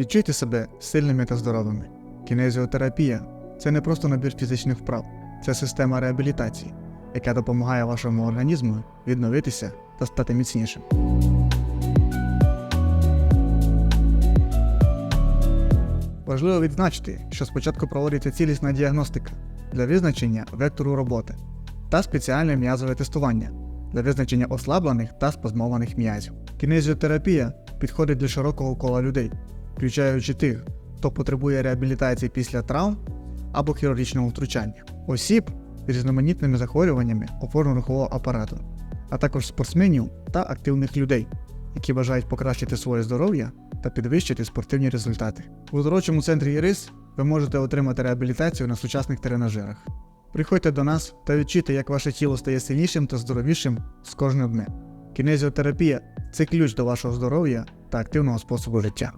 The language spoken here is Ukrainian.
Відчуйте себе сильними та здоровими. Кінезіотерапія це не просто набір фізичних вправ, це система реабілітації, яка допомагає вашому організму відновитися та стати міцнішим. Важливо відзначити, що спочатку проводиться цілісна діагностика для визначення вектору роботи та спеціальне м'язове тестування для визначення ослаблених та спазмованих м'язів. Кінезіотерапія підходить для широкого кола людей, включаючи тих, хто потребує реабілітації після травм або хірургічного втручання, осіб з різноманітними захворюваннями опорно-рухового апарату, а також спортсменів та активних людей, які бажають покращити своє здоров'я та підвищити спортивні результати. У оздоровчому центрі ІРИС ви можете отримати реабілітацію на сучасних тренажерах. Приходьте до нас та відчуйте, як ваше тіло стає сильнішим та здоровішим з кожним днем. Кінезіотерапія це ключ до вашого здоров'я та активного способу життя.